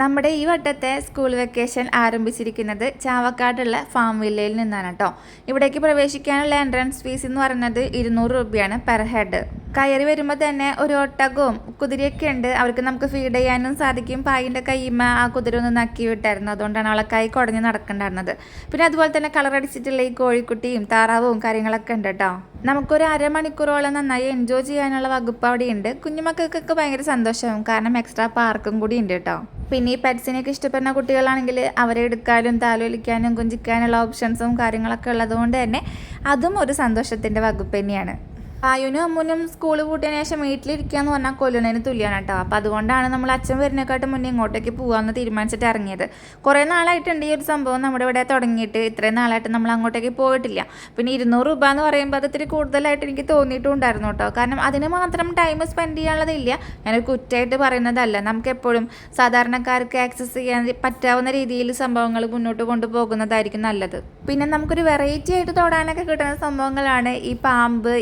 നമ്മുടെ ഈ വട്ടത്തെ school vacation ആരംഭിച്ചിരിക്കുന്നത് ചാവക്കാടുള്ള ഫാം വില്ലയിൽ നിന്നാണ് കേട്ടോ. ഇവിടേക്ക് പ്രവേശിക്കാനുള്ള എൻട്രൻസ് ഫീസ് എന്ന് പറയുന്നത് ഇരുന്നൂറ് രൂപയാണ് പെർ ഹെഡ് കയറി വരുമ്പോൾ തന്നെ ഒരു ഒട്ടകവും കുതിരയൊക്കെ ഉണ്ട്. അവർക്ക് നമുക്ക് ഫീഡ് ചെയ്യാനും സാധിക്കും. പായിന്റെ കൈമ ആ കുതിര ഒന്ന് നക്കി വിട്ടായിരുന്നു. അതുകൊണ്ടാണ് അവളെ കൈ കുടഞ്ഞ് നടക്കണ്ടായിരുന്നത്. പിന്നെ അതുപോലെ തന്നെ കളർ അടിച്ചിട്ടുള്ള ഈ കോഴിക്കുട്ടിയും താറാവും കാര്യങ്ങളൊക്കെ ഉണ്ട് കേട്ടോ നമുക്കൊരു അരമണിക്കൂറോളം നന്നായി എൻജോയ് ചെയ്യാനുള്ള വകുപ്പ് അവിടെ ഉണ്ട് കുഞ്ഞുമക്കൾക്കൊക്കെ ഭയങ്കര സന്തോഷമാവും. കാരണം എക്സ്ട്രാ പാർക്കും കൂടി ഉണ്ട് കേട്ടോ പിന്നെ ഈ പെറ്റ്സിനെയൊക്കെ ഇഷ്ടപ്പെടുന്ന കുട്ടികളാണെങ്കിൽ അവരെ എടുക്കാനും താലോലിക്കാനും കുഞ്ചിക്കാനുള്ള ഓപ്ഷൻസും കാര്യങ്ങളൊക്കെ ഉള്ളതുകൊണ്ട് തന്നെ അതും ഒരു സന്തോഷത്തിന്റെ വകുപ്പ് തന്നെയാണ്. ആയുനും അമ്മുനും സ്കൂൾ പൂട്ടിയതിന് ശേഷം വീട്ടിലിരിക്കുക എന്ന് പറഞ്ഞാൽ കൊല്ലുന്നതിന് തുല്യമാണ് കേട്ടോ. അപ്പോൾ അതുകൊണ്ടാണ് നമ്മൾ അച്ഛൻ വരുന്നേക്കാട്ടും മുന്നേ ഇങ്ങോട്ടേക്ക് പോകാമെന്ന് തീരുമാനിച്ചിട്ട് ഇറങ്ങിയത്. കുറേ നാളായിട്ടുണ്ട് ഈ ഒരു സംഭവം നമ്മുടെ ഇവിടെ തുടങ്ങിയിട്ട്. ഇത്രയും നാളായിട്ട് നമ്മൾ അങ്ങോട്ടേക്ക് പോയിട്ടില്ല. പിന്നെ ഇരുന്നൂറ് രൂപ എന്ന് പറയുമ്പോൾ അത് ഇത്തിരി കൂടുതലായിട്ട് എനിക്ക് തോന്നിയിട്ടുണ്ടായിരുന്നു കേട്ടോ. കാരണം അതിന് മാത്രം ടൈം സ്പെൻഡ് ചെയ്യാനുള്ളതില്ല. ഞാനൊരു കുറ്റമായിട്ട് പറയുന്നതല്ല. നമുക്ക് എപ്പോഴും സാധാരണക്കാർക്ക് ആക്സസ് ചെയ്യാൻ പറ്റാവുന്ന രീതിയിൽ സംഭവങ്ങൾ മുന്നോട്ട് കൊണ്ടുപോകുന്നതായിരിക്കും നല്ലത്. പിന്നെ നമുക്കൊരു വെറൈറ്റി ആയിട്ട് തൊടാനൊക്കെ കിട്ടുന്ന സംഭവങ്ങളാണ് ഈ പാമ്പ്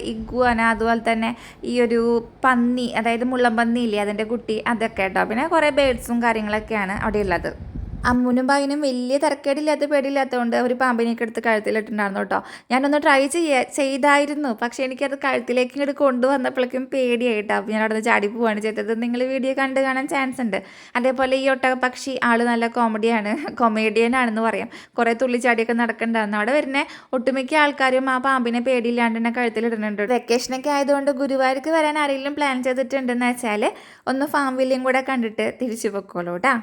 ഇഗ്വാന അതുപോലെ തന്നെ ഈ ഒരു പന്നി അതായത് മുള്ളം പന്നി ഇല്ലേ അതിന്റെ കുട്ടി അതൊക്കെ കേട്ടോ. പിന്നെ കുറേ ബേഡ്സും കാര്യങ്ങളൊക്കെയാണ് അവിടെ ഉള്ളത് അമ്മുനും ബായിനും വലിയ തിരക്കേടില്ലാത്ത പേടിയില്ലാത്തതുകൊണ്ട് ഒരു പാമ്പിനെയൊക്കെ എടുത്ത് കഴുത്തിലിട്ടുണ്ടായിരുന്നു കേട്ടോ. ഞാനൊന്ന് ട്രൈ ചെയ്യ ചെയ്തായിരുന്നു. പക്ഷേ എനിക്കത് കഴുത്തിലേക്ക് ഇങ്ങോട്ട് കൊണ്ടുവന്നപ്പോഴേക്കും പേടിയായിട്ടോ അപ്പോൾ ഞാൻ അവിടെ നിന്ന് ചാടി പോവാണ് ചെയ്തത്. നിങ്ങൾ വീഡിയോ കണ്ട് കാണാൻ ചാൻസ് ഉണ്ട്. അതേപോലെ ഈ ഒട്ടക പക്ഷി ആൾ നല്ല കോമഡിയാണ് കൊമേഡിയൻ ആണെന്ന് പറയാം. കുറേ തുള്ളിച്ചാടിയൊക്കെ നടക്കണ്ടായിരുന്നു. അവിടെ വരുന്ന ഒട്ടുമിക്ക ആൾക്കാരും ആ പാമ്പിനെ പേടിയില്ലാണ്ട് തന്നെ കഴുത്തിലിടുന്നുണ്ട്. വെക്കേഷനൊക്കെ ആയതുകൊണ്ട് ഗുരുവായൂർക്ക് വരാൻ ആരെങ്കിലും പ്ലാൻ ചെയ്തിട്ടുണ്ടെന്ന് വെച്ചാൽ ഒന്ന് ഫാം വില്ലിയും കൂടെ കണ്ടിട്ട് തിരിച്ചു പൊക്കോളൂ കേട്ടോ.